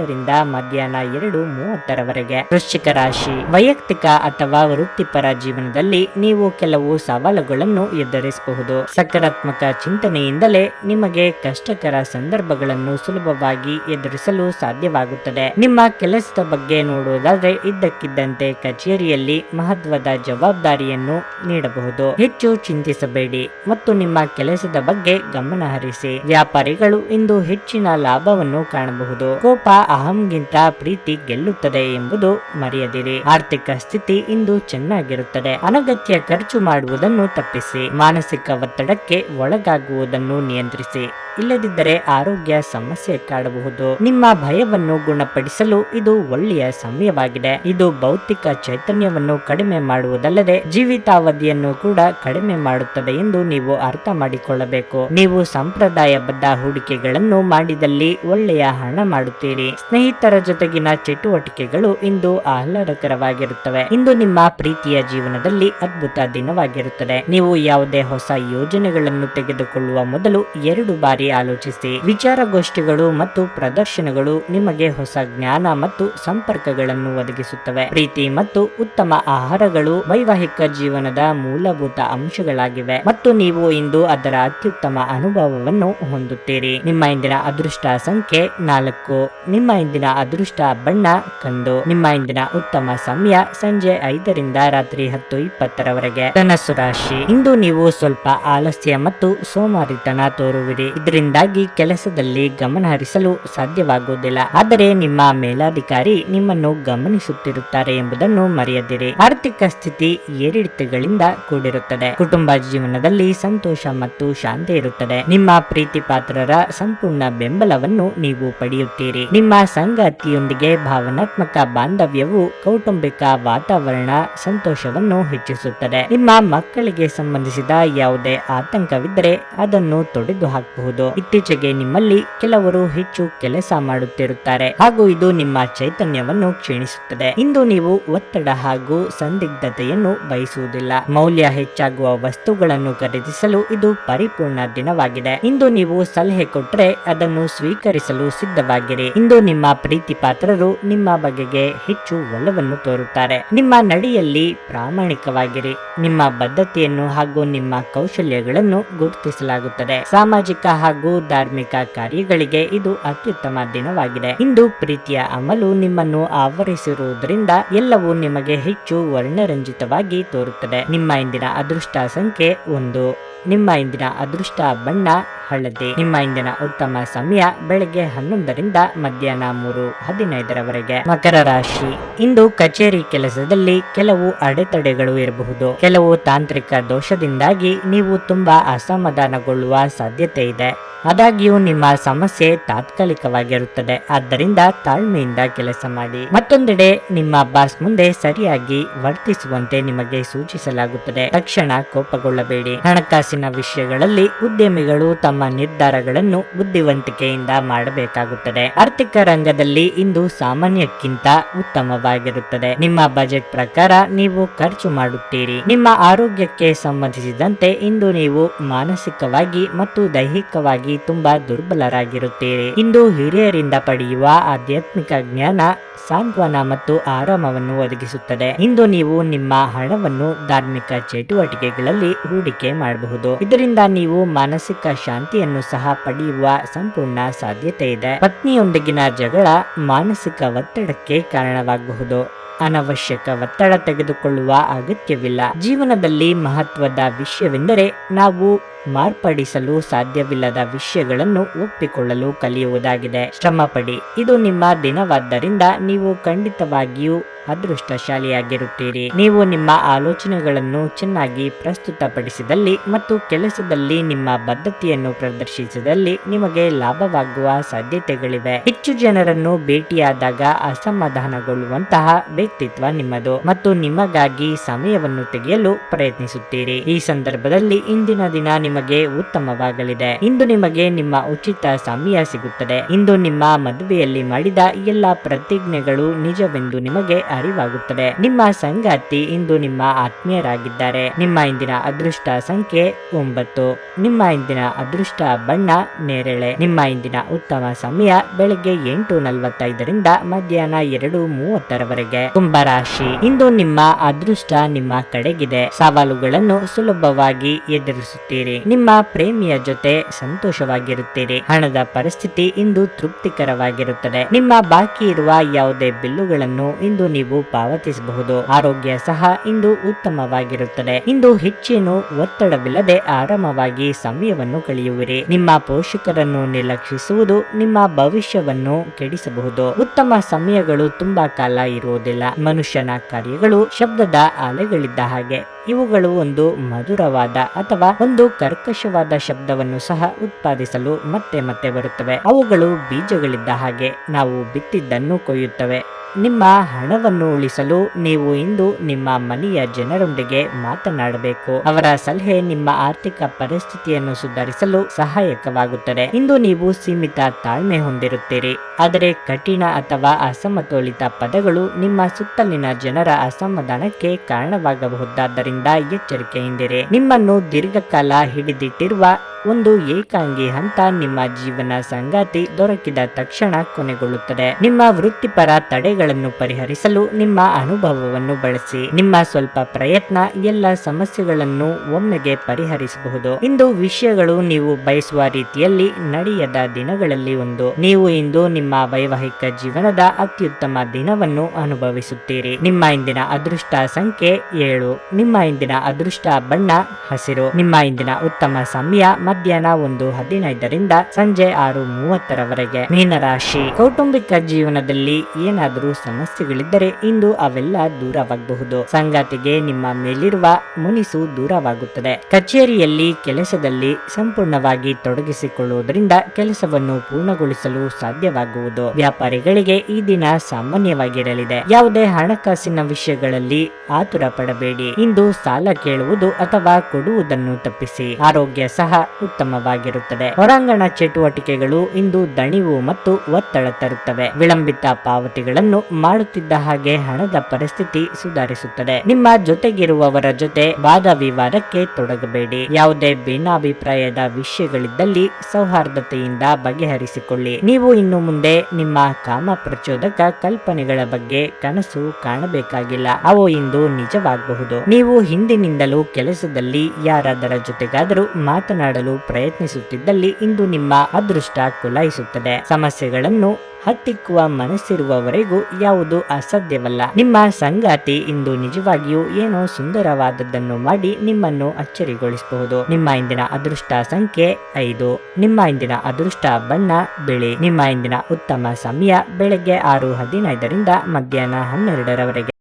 ಏಳರಿಂದ ಮಧ್ಯಾಹ್ನ ಎರಡು ಮೂವತ್ತರವರೆಗೆ. ವೃಶ್ಚಿಕ ರಾಶಿ, ವೈಯಕ್ತಿಕ ಅಥವಾ ವೃತ್ತಿಪರ ಜೀವನದಲ್ಲಿ ನೀವು ಕೆಲವು ಸವಾಲುಗಳನ್ನು ಎದುರಿಸಬಹುದು. ಸಕಾರಾತ್ಮಕ ಚಿಂತನೆಯಿಂದಲೇ ನಿಮಗೆ ಕಷ್ಟಕರ ಸಂದರ್ಭಗಳನ್ನು ಸುಲಭವಾಗಿ ಎದುರಿಸಲು ಸಾಧ್ಯವಾಗುತ್ತದೆ. ನಿಮ್ಮ ಕೆಲಸದ ಬಗ್ಗೆ ನೋಡುವುದಾದ್ರೆ ಇದ್ದಕ್ಕಿದ್ದಂತೆ ಕಚೇರಿಯಲ್ಲಿ ಮಹತ್ವದ ಜವಾಬ್ದಾರಿಯನ್ನು ನೀಡಬಹುದು. ಹೆಚ್ಚು ಚಿಂತಿಸಬೇಡಿ ಮತ್ತು ನಿಮ್ಮ ಕೆಲಸದ ಬಗ್ಗೆ ಗಮನ ಹರಿಸಿ ವ್ಯಾಪಾರಿಗಳು ಇಂದು ಹೆಚ್ಚಿನ ಲಾಭವನ್ನು ಕಾಣಬಹುದು. ಕೋಪ ಅಹಂಗಿಂತ ಪ್ರೀತಿ ಗೆಲ್ಲುತ್ತದೆ ಎಂಬುದು ಮರೆಯದಿರಿ. ಆರ್ಥಿಕ ಸ್ಥಿತಿ ಇಂದು ಚೆನ್ನಾಗಿರುತ್ತದೆ. ಅನಗತ್ಯ ಖರ್ಚು ಮಾಡುವುದನ್ನು ತಪ್ಪಿಸಿ. ಮಾನಸಿಕ ಒತ್ತಡಕ್ಕೆ ಒಳಗಾಗುವುದನ್ನು ನಿಯಂತ್ರಿಸಿ. ಇಲ್ಲದಿದ್ದರೆ ಆರೋಗ್ಯ ಸಮಸ್ಯೆ ಕಾಡಬಹುದು. ನಿಮ್ಮ ಭಯವನ್ನು ಗುಣಪಡಿಸಲು ಇದು ಒಳ್ಳೆಯ ಸಮಯವಾಗಿದೆ. ಇದು ಭೌತಿಕ ಚೈತನ್ಯವನ್ನು ಕಡಿಮೆ ಮಾಡುವುದಲ್ಲದೆ ಜೀವಿತಾವಧಿಯನ್ನು ಕೂಡ ಕಡಿಮೆ ಮಾಡುತ್ತದೆ ಎಂದು ನೀವು ಅರ್ಥ ಮಾಡಿಕೊಳ್ಳಬೇಕು. ನೀವು ಸಂಪ್ರದಾಯಬದ್ಧ ಹೂಡಿಕೆಗಳನ್ನು ಮಾಡಿದಲ್ಲಿ ಒಳ್ಳೆಯ ಹಣ ಮಾಡುತ್ತೀರಿ. ಸ್ನೇಹಿತರ ಜೊತೆಗಿನ ಚಟುವಟಿಕೆಗಳು ಇಂದು ಆಹ್ಲಾದಕರವಾಗಿರುತ್ತವೆ. ಇಂದು ನಿಮ್ಮ ಪ್ರೀತಿಯ ಜೀವನದಲ್ಲಿ ಅದ್ಭುತ ದಿನವಾಗಿರುತ್ತದೆ. ನೀವು ಯಾವುದೇ ಹೊಸ ಯೋಜನೆಗಳನ್ನು ತೆಗೆದುಕೊಳ್ಳುವ ಮೊದಲು ಎರಡು ಬಾರಿ ಆಲೋಚಿಸಿ. ವಿಚಾರಗೋಷ್ಠಿಗಳು ಮತ್ತು ಪ್ರದರ್ಶನಗಳು ನಿಮಗೆ ಹೊಸ ಜ್ಞಾನ ಮತ್ತು ಸಂಪರ್ಕಗಳನ್ನು ಒದಗಿಸುತ್ತವೆ. ಪ್ರೀತಿ ಮತ್ತು ಉತ್ತಮ ಆಹಾರಗಳು ವೈವಾಹಿಕ ಜೀವನದ ಮೂಲಭೂತ ಅಂಶಗಳಾಗಿವೆ ಮತ್ತು ನೀವು ಇಂದು ಅದರ ಅತ್ಯುತ್ತಮ ಅನುಭವವನ್ನು ಹೊಂದುತ್ತೀರಿ. ನಿಮ್ಮ ಇಂದಿನ ಅದೃಷ್ಟ ಸಂಖ್ಯೆ ನಾಲ್ಕು. ನಿಮ್ಮ ಇಂದಿನ ಅದೃಷ್ಟ ಬಣ್ಣ ಕಂದು ನಿಮ್ಮ ಇಂದಿನ ಉತ್ತಮ ಸಮಯ ಸಂಜೆ ಐದರಿಂದ ರಾತ್ರಿ ಹತ್ತು ಇಪ್ಪತ್ತರವರೆಗೆ. ಧನಸ್ಸು ರಾಶಿ. ಇಂದು ನೀವು ಸ್ವಲ್ಪ ಆಲಸ್ಯ ಮತ್ತು ಸೋಮಾರಿತನ ತೋರುವಿರಿ. ಇದರಿಂದಾಗಿ ಕೆಲಸದಲ್ಲಿ ಗಮನ ಹರಿಸಲು ಸಾಧ್ಯವಾಗುವುದಿಲ್ಲ. ಆದರೆ ನಿಮ್ಮ ಮೇಲಾಧಿಕಾರಿ ನಿಮ್ಮನ್ನು ಗಮನಿಸುತ್ತಿರುತ್ತಾರೆ ಎಂಬುದನ್ನು ಮರೆಯದಿರಿ. ಆರ್ಥಿಕ ಸ್ಥಿತಿ ಏರಿಳಿತಗಳಿಂದ ಕೂಡಿರುತ್ತದೆ. ಕುಟುಂಬ ಜೀವನದಲ್ಲಿ ಸಂತೋಷ ಮತ್ತು ಶಾಂತಿ ಇರುತ್ತದೆ. ನಿಮ್ಮ ಪ್ರೀತಿ ಪಾತ್ರರ ಸಂಪೂರ್ಣ ಬೆಂಬಲವನ್ನು ನೀವು ಪಡೆಯುತ್ತೀರಿ. ನಿಮ್ಮ ಸಂಗಾತಿಯೊಂದಿಗೆ ಭಾವನಾತ್ಮಕ ಬಾಂಧವ್ಯವು ಕೌಟುಂಬಿಕ ವಾತಾವರಣ ಸಂತೋಷವನ್ನು ಹೆಚ್ಚಿಸುತ್ತದೆ. ನಿಮ್ಮ ಮಕ್ಕಳಿಗೆ ಸಂಬಂಧಿಸಿದ ಯಾವುದೇ ಆತಂಕವಿದ್ದರೆ ಅದನ್ನು ತೊಡೆದು ಹಾಕಬಹುದು. ಇತ್ತೀಚೆಗೆ ನಿಮ್ಮಲ್ಲಿ ಕೆಲವರು ಹೆಚ್ಚು ಕೆಲಸ ಮಾಡುತ್ತಿರುತ್ತಾರೆ. ಹಾಗೂ ಇದು ನಿಮ್ಮ ಚೈತನ್ಯವನ್ನು ಕ್ಷೀಣಿಸುತ್ತದೆ. ಇಂದು ನೀವು ಒತ್ತಡ ಹಾಗೂ ಸಂದಿಗ್ಧತೆಯನ್ನು ಬಯಸುವುದಿಲ್ಲ. ಮೌಲ್ಯ ಹೆಚ್ಚಾಗುವ ವಸ್ತುಗಳನ್ನು ಖರೀದಿಸಲು ಇದು ಪರಿಪೂರ್ಣ ದಿನವಾಗಿದೆ. ಇಂದು ನೀವು ಸಲಹೆ ಕೊಟ್ಟರೆ ಅದನ್ನು ಸ್ವೀಕರಿಸಲು ಸಿದ್ಧವಾಗಿರಿ. ಇಂದು ನಿಮ್ಮ ಪ್ರೀತಿ ಪಾತ್ರರು ನಿಮ್ಮ ಬಗೆಗೆ ಹೆಚ್ಚು ಒಲವನ್ನು ತೋರುತ್ತಾರೆ. ನಿಮ್ಮ ನಡೆಯಲ್ಲಿ ಪ್ರಾಮಾಣಿಕವಾಗಿರಿ. ನಿಮ್ಮ ಬದ್ಧತೆಯನ್ನು ಹಾಗೂ ನಿಮ್ಮ ಕೌಶಲ್ಯಗಳನ್ನು ಗುರುತಿಸಲಾಗುತ್ತದೆ. ಸಾಮಾಜಿಕ ಹಾಗೂ ಧಾರ್ಮಿಕ ಕಾರ್ಯಗಳಿಗೆ ಇದು ಅತ್ಯುತ್ತಮ ದಿನವಾಗಿದೆ. ಇಂದು ಪ್ರೀತಿಯ ಅಮಲು ನಿಮ್ಮನ್ನು ಆವರಿಸಿರುವುದರಿಂದ ಎಲ್ಲವೂ ನಿಮಗೆ ಹೆಚ್ಚು ವರ್ಣರಂಜಿತವಾಗಿ ತೋರುತ್ತದೆ. ನಿಮ್ಮ ಇಂದಿನ ಅದೃಷ್ಟ ಸಂಖ್ಯೆ ಒಂದು. ನಿಮ್ಮ ಇಂದಿನ ಅದೃಷ್ಟ ಬಣ್ಣ ಹಳದಿ. ನಿಮ್ಮ ಇಂದಿನ ಉತ್ತಮ ಸಮಯ ಬೆಳಗ್ಗೆ ಹನ್ನೊಂದರಿಂದ ಮಧ್ಯಾಹ್ನ ಮೂರು ಹದಿನೈದರವರೆಗೆ. ಮಕರ ರಾಶಿ. ಇಂದು ಕಚೇರಿ ಕೆಲಸದಲ್ಲಿ ಕೆಲವು ಅಡೆತಡೆಗಳು ಇರಬಹುದು. ಕೆಲವು ತಾಂತ್ರಿಕ ದೋಷದಿಂದಾಗಿ ನೀವು ತುಂಬಾ ಅಸಮಾಧಾನಗೊಳ್ಳುವ ಸಾಧ್ಯತೆ ಇದೆ. ಆದಾಗ್ಯೂ ನಿಮ್ಮ ಸಮಸ್ಯೆ ತಾತ್ಕಾಲಿಕವಾಗಿರುತ್ತದೆ. ಆದ್ದರಿಂದ ತಾಳ್ಮೆಯಿಂದ ಕೆಲಸ ಮಾಡಿ. ಮತ್ತೊಂದೆಡೆ, ನಿಮ್ಮ ಬಾಸ್ ಮುಂದೆ ಸರಿಯಾಗಿ ವರ್ತಿಸುವಂತೆ ನಿಮಗೆ ಸೂಚಿಸಲಾಗುತ್ತದೆ. ತಕ್ಷಣ ಕೋಪಗೊಳ್ಳಬೇಡಿ. ಹಣಕಾಸಿನ ವಿಷಯಗಳಲ್ಲಿ ಉದ್ಯಮಿಗಳು ತಮ್ಮ ನಿರ್ಧಾರಗಳನ್ನು ಬುದ್ಧಿವಂತಿಕೆಯಿಂದ ಮಾಡಬೇಕಾಗುತ್ತದೆ. ಆರ್ಥಿಕ ರಂಗದಲ್ಲಿ ಇಂದು ಸಾಮಾನ್ಯಕ್ಕಿಂತ ಉತ್ತಮವಾಗಿರುತ್ತದೆ. ನಿಮ್ಮ ಬಜೆಟ್ ಪ್ರಕಾರ ನೀವು ಖರ್ಚು ಮಾಡುತ್ತೀರಿ. ನಿಮ್ಮ ಆರೋಗ್ಯಕ್ಕೆ ಸಂಬಂಧಿಸಿದಂತೆ ಇಂದು ನೀವು ಮಾನಸಿಕವಾಗಿ ಮತ್ತು ದೈಹಿಕವಾಗಿ ತುಂಬಾ ದುರ್ಬಲರಾಗಿರುತ್ತೀರಿ. ಇಂದು ಹಿರಿಯರಿಂದ ಪಡೆಯುವ ಆಧ್ಯಾತ್ಮಿಕ ಜ್ಞಾನ ಸಾಂತ್ವನ ಮತ್ತು ಆರಾಮವನ್ನು ಒದಗಿಸುತ್ತದೆ. ಇಂದು ನೀವು ನಿಮ್ಮ ಹಣವನ್ನು ಧಾರ್ಮಿಕ ಚಟುವಟಿಕೆಗಳಲ್ಲಿ ಹೂಡಿಕೆ ಮಾಡಬಹುದು. ಇದರಿಂದ ನೀವು ಮಾನಸಿಕ ಶಾಂತಿಯನ್ನು ಸಹ ಪಡೆಯುವ ಸಂಪೂರ್ಣ ಸಾಧ್ಯತೆ ಇದೆ. ಪತ್ನಿಯೊಂದಿಗಿನ ಜಗಳ ಮಾನಸಿಕ ಒತ್ತಡಕ್ಕೆ ಕಾರಣವಾಗಬಹುದು. ಅನವಶ್ಯಕ ಒತ್ತಡ ತೆಗೆದುಕೊಳ್ಳುವ ಅಗತ್ಯವಿಲ್ಲ. ಜೀವನದಲ್ಲಿ ಮಹತ್ವದ ವಿಷಯವೆಂದರೆ ನಾವು ಮಾರ್ಪಡಿಸಲು ಸಾಧ್ಯವಿಲ್ಲದ ವಿಷಯಗಳನ್ನು ಒಪ್ಪಿಕೊಳ್ಳಲು ಕಲಿಯುವುದಾಗಿದೆ. ಶ್ರಮಪಡಿ. ಇದು ನಿಮ್ಮ ದಿನವಾದ್ದರಿಂದ ನೀವು ಖಂಡಿತವಾಗಿಯೂ ಅದೃಷ್ಟಶಾಲಿಯಾಗಿರುತ್ತೀರಿ. ನೀವು ನಿಮ್ಮ ಆಲೋಚನೆಗಳನ್ನು ಚೆನ್ನಾಗಿ ಪ್ರಸ್ತುತಪಡಿಸಿದಲ್ಲಿ ಮತ್ತು ಕೆಲಸದಲ್ಲಿ ನಿಮ್ಮ ಬದ್ಧತೆಯನ್ನು ಪ್ರದರ್ಶಿಸಿದಲ್ಲಿ ನಿಮಗೆ ಲಾಭವಾಗುವ ಸಾಧ್ಯತೆಗಳಿವೆ. ಹೆಚ್ಚು ಜನರನ್ನು ಭೇಟಿಯಾದಾಗ ಅಸಮಾಧಾನಗೊಳ್ಳುವಂತಹ ವ್ಯಕ್ತಿತ್ವ ನಿಮ್ಮದು ಮತ್ತು ನಿಮಗಾಗಿ ಸಮಯವನ್ನು ತೆಗೆಯಲು ಪ್ರಯತ್ನಿಸುತ್ತೀರಿ. ಈ ಸಂದರ್ಭದಲ್ಲಿ ಇಂದಿನ ದಿನ ನಿಮಗೆ ಉತ್ತಮವಾಗಲಿದೆ. ಇಂದು ನಿಮಗೆ ನಿಮ್ಮ ಉಚಿತ ಸಮಯ ಸಿಗುತ್ತದೆ. ಇಂದು ನಿಮ್ಮ ಮದುವೆಯಲ್ಲಿ ಮಾಡಿದ ಎಲ್ಲ ಪ್ರತಿಜ್ಞೆಗಳು ನಿಜವೆಂದು ನಿಮಗೆ ಅರಿವಾಗುತ್ತದೆ. ನಿಮ್ಮ ಸಂಗಾತಿ ಇಂದು ನಿಮ್ಮ ಆತ್ಮೀಯರಾಗಿದ್ದಾರೆ. ನಿಮ್ಮ ಇಂದಿನ ಅದೃಷ್ಟ ಸಂಖ್ಯೆ ಒಂಬತ್ತು. ನಿಮ್ಮ ಇಂದಿನ ಅದೃಷ್ಟ ಬಣ್ಣ ನೇರಳೆ. ನಿಮ್ಮ ಇಂದಿನ ಉತ್ತಮ ಸಮಯ ಬೆಳಗ್ಗೆ ಎಂಟು ನಲವತ್ತೈದರಿಂದ ಮಧ್ಯಾಹ್ನ ಎರಡು ಮೂವತ್ತರವರೆಗೆ. ಕುಂಭರಾಶಿ ಇಂದು ನಿಮ್ಮ ಅದೃಷ್ಟ ನಿಮ್ಮ ಕಡೆಗಿದೆ. ಸವಾಲುಗಳನ್ನು ಸುಲಭವಾಗಿ ಎದುರಿಸುತ್ತೀರಿ. ನಿಮ್ಮ ಪ್ರೇಮಿಯ ಜೊತೆ ಸಂತೋಷವಾಗಿರುತ್ತೀರಿ. ಹಣದ ಪರಿಸ್ಥಿತಿ ಇಂದು ತೃಪ್ತಿಕರವಾಗಿರುತ್ತದೆ. ನಿಮ್ಮ ಬಾಕಿ ಇರುವ ಯಾವುದೇ ಬಿಲ್ಲುಗಳನ್ನು ಇಂದು ನೀವು ಪಾವತಿಸಬಹುದು. ಆರೋಗ್ಯ ಸಹ ಇಂದು ಉತ್ತಮವಾಗಿರುತ್ತದೆ. ಇಂದು ಹೆಚ್ಚೇನು ಒತ್ತಡವಿಲ್ಲದೆ ಆರಾಮವಾಗಿ ಸಮಯವನ್ನು ಕಳೆಯುವಿರಿ. ನಿಮ್ಮ ಪೋಷಕರನ್ನು ನಿರ್ಲಕ್ಷಿಸುವುದು ನಿಮ್ಮ ಭವಿಷ್ಯವನ್ನು ಕೆಡಿಸಬಹುದು. ಉತ್ತಮ ಸಮಯಗಳು ತುಂಬಾ ಕಾಲ ಇರುವುದಿಲ್ಲ. ಮನುಷ್ಯನ ಕಾರ್ಯಗಳು ಶಬ್ದದ ಅಲೆಗಳಿದ್ದ ಹಾಗೆ. ಇವುಗಳು ಒಂದು ಮಧುರವಾದ ಅಥವಾ ಒಂದು ಕರ್ಕಶವಾದ ಶಬ್ದವನ್ನು ಸಹ ಉತ್ಪಾದಿಸಲು ಮತ್ತೆ ಮತ್ತೆ ಬರುತ್ತವೆ. ಅವುಗಳು ಬೀಜಗಳಿದ್ದ ಹಾಗೆ ನಾವು ಬಿತ್ತಿದ್ದನ್ನು ಕೊಯ್ಯುತ್ತವೆ. ನಿಮ್ಮ ಹಣವನ್ನು ಉಳಿಸಲು ನೀವು ಇಂದು ನಿಮ್ಮ ಮನೆಯ ಜನರೊಂದಿಗೆ ಮಾತನಾಡಬೇಕು. ಅವರ ಸಲಹೆ ನಿಮ್ಮ ಆರ್ಥಿಕ ಪರಿಸ್ಥಿತಿಯನ್ನು ಸುಧಾರಿಸಲು ಸಹಾಯಕವಾಗುತ್ತದೆ. ಇಂದು ನೀವು ಸೀಮಿತ ತಾಳ್ಮೆ ಹೊಂದಿರುತ್ತೀರಿ. ಆದರೆ ಕಠಿಣ ಅಥವಾ ಅಸಮತೋಲಿತ ಪದಗಳು ನಿಮ್ಮ ಸುತ್ತಲಿನ ಜನರ ಅಸಮಾಧಾನಕ್ಕೆ ಕಾರಣವಾಗಬಹುದಾದ್ದರಿಂದ ಎಚ್ಚರಿಕೆಯಿಂದಿರಿ. ನಿಮ್ಮನ್ನು ದೀರ್ಘಕಾಲ ಹಿಡಿದಿಟ್ಟಿರುವ ಒಂದು ಏಕಾಂಗಿ ಹಂತ ನಿಮ್ಮ ಜೀವನ ಸಂಗಾತಿ ದೊರಕಿದ ತಕ್ಷಣ ಕೊನೆಗೊಳ್ಳುತ್ತದೆ. ನಿಮ್ಮ ವೃತ್ತಿಪರ ತಡೆಗಳನ್ನು ಪರಿಹರಿಸಲು ನಿಮ್ಮ ಅನುಭವವನ್ನು ಬಳಸಿ. ನಿಮ್ಮ ಸ್ವಲ್ಪ ಪ್ರಯತ್ನ ಎಲ್ಲ ಸಮಸ್ಯೆಗಳನ್ನು ಒಮ್ಮೆಗೆ ಪರಿಹರಿಸಬಹುದು. ಇಂದು ವಿಷಯಗಳು ನೀವು ಬಯಸುವ ರೀತಿಯಲ್ಲಿ ನಡೆಯದ ದಿನಗಳಲ್ಲಿ ಒಂದು. ನೀವು ಇಂದು ನಿಮ್ಮ ವೈವಾಹಿಕ ಜೀವನದ ಅತ್ಯುತ್ತಮ ದಿನವನ್ನು ಅನುಭವಿಸುತ್ತೀರಿ. ನಿಮ್ಮ ಇಂದಿನ ಅದೃಷ್ಟ ಸಂಖ್ಯೆ ಏಳು. ನಿಮ್ಮ ಇಂದಿನ ಅದೃಷ್ಟ ಬಣ್ಣ ಹಸಿರು. ನಿಮ್ಮ ಇಂದಿನ ಉತ್ತಮ ಸಮಯ ಮಧ್ಯಾಹ್ನ ಒಂದು ಹದಿನೈದರಿಂದ ಸಂಜೆ ಆರು ಮೂವತ್ತರವರೆಗೆ. ಮೀನರಾಶಿ. ಕೌಟುಂಬಿಕ ಜೀವನದಲ್ಲಿ ಏನಾದರೂ ಸಮಸ್ಯೆಗಳಿದ್ದರೆ ಇಂದು ಅವೆಲ್ಲ ದೂರವಾಗಬಹುದು. ಸಂಗಾತಿಗೆ ನಿಮ್ಮ ಮೇಲಿರುವ ಮುನಿಸು ದೂರವಾಗುತ್ತದೆ. ಕಚೇರಿಯಲ್ಲಿ ಕೆಲಸದಲ್ಲಿ ಸಂಪೂರ್ಣವಾಗಿ ತೊಡಗಿಸಿಕೊಳ್ಳುವುದರಿಂದ ಕೆಲಸವನ್ನು ಪೂರ್ಣಗೊಳಿಸಲು ಸಾಧ್ಯವಾಗುವುದು. ವ್ಯಾಪಾರಿಗಳಿಗೆ ಈ ದಿನ ಸಾಮಾನ್ಯವಾಗಿರಲಿದೆ. ಯಾವುದೇ ಹಣಕಾಸಿನ ವಿಷಯಗಳಲ್ಲಿ ಆತುರ ಪಡಬೇಡಿ. ಇಂದು ಸಾಲ ಕೇಳುವುದು ಅಥವಾ ಕೊಡುವುದನ್ನು ತಪ್ಪಿಸಿ. ಆರೋಗ್ಯ ಸಹ ಉತ್ತಮವಾಗಿರುತ್ತದೆ. ಹೊರಾಂಗಣ ಚಟುವಟಿಕೆಗಳು ಇಂದು ದಣಿವು ಮತ್ತು ಒತ್ತಡ ತರುತ್ತವೆ. ವಿಳಂಬಿತ ಪಾವತಿಗಳನ್ನು ಮಾಡುತ್ತಿದ್ದ ಹಾಗೆ ಹಣದ ಪರಿಸ್ಥಿತಿ ಸುಧಾರಿಸುತ್ತದೆ. ನಿಮ್ಮ ಜೊತೆಗಿರುವವರ ಜೊತೆ ವಾದ ವಿವಾದಕ್ಕೆ ತೊಡಗಬೇಡಿ. ಯಾವುದೇ ಭಿನ್ನಾಭಿಪ್ರಾಯದ ವಿಷಯಗಳಿದ್ದಲ್ಲಿ ಸೌಹಾರ್ದತೆಯಿಂದ ಬಗೆಹರಿಸಿಕೊಳ್ಳಿ. ನೀವು ಇನ್ನು ಮುಂದೆ ನಿಮ್ಮ ಕಾಮ ಪ್ರಚೋದಕ ಕಲ್ಪನೆಗಳ ಬಗ್ಗೆ ಕನಸು ಕಾಣಬೇಕಾಗಿಲ್ಲ. ಅವು ಇಂದು ನಿಜವಾಗಬಹುದು. ನೀವು ಹಿಂದಿನಿಂದಲೂ ಕೆಲಸದಲ್ಲಿ ಯಾರಾದರ ಜೊತೆಗಾದರೂ ಮಾತನಾಡಲು ಸಾಧಿಸಲು ಪ್ರಯತ್ನಿಸುತ್ತಿದ್ದಲ್ಲಿ ಇಂದು ನಿಮ್ಮ ಅದೃಷ್ಟ ಕುಲಾಯಿಸುತ್ತದೆ. ಸಮಸ್ಯೆಗಳನ್ನು ಹತ್ತಿಕ್ಕುವ ಮನಸ್ಸಿರುವವರೆಗೂ ಯಾವುದು ಅಸಾಧ್ಯವಲ್ಲ. ನಿಮ್ಮ ಸಂಗಾತಿ ಇಂದು ನಿಜವಾಗಿಯೂ ಏನೋ ಸುಂದರವಾದದ್ದನ್ನು ಮಾಡಿ ನಿಮ್ಮನ್ನು ಅಚ್ಚರಿಗೊಳಿಸಬಹುದು. ನಿಮ್ಮ ಇಂದಿನ ಅದೃಷ್ಟ ಸಂಖ್ಯೆ ಐದು. ನಿಮ್ಮ ಇಂದಿನ ಅದೃಷ್ಟ ಬಣ್ಣ ಬಿಳಿ. ನಿಮ್ಮ ಇಂದಿನ ಉತ್ತಮ ಸಮಯ ಬೆಳಗ್ಗೆ ಆರು ಹದಿನೈದರಿಂದ ಮಧ್ಯಾಹ್ನ ಹನ್ನೆರಡರವರೆಗೆ.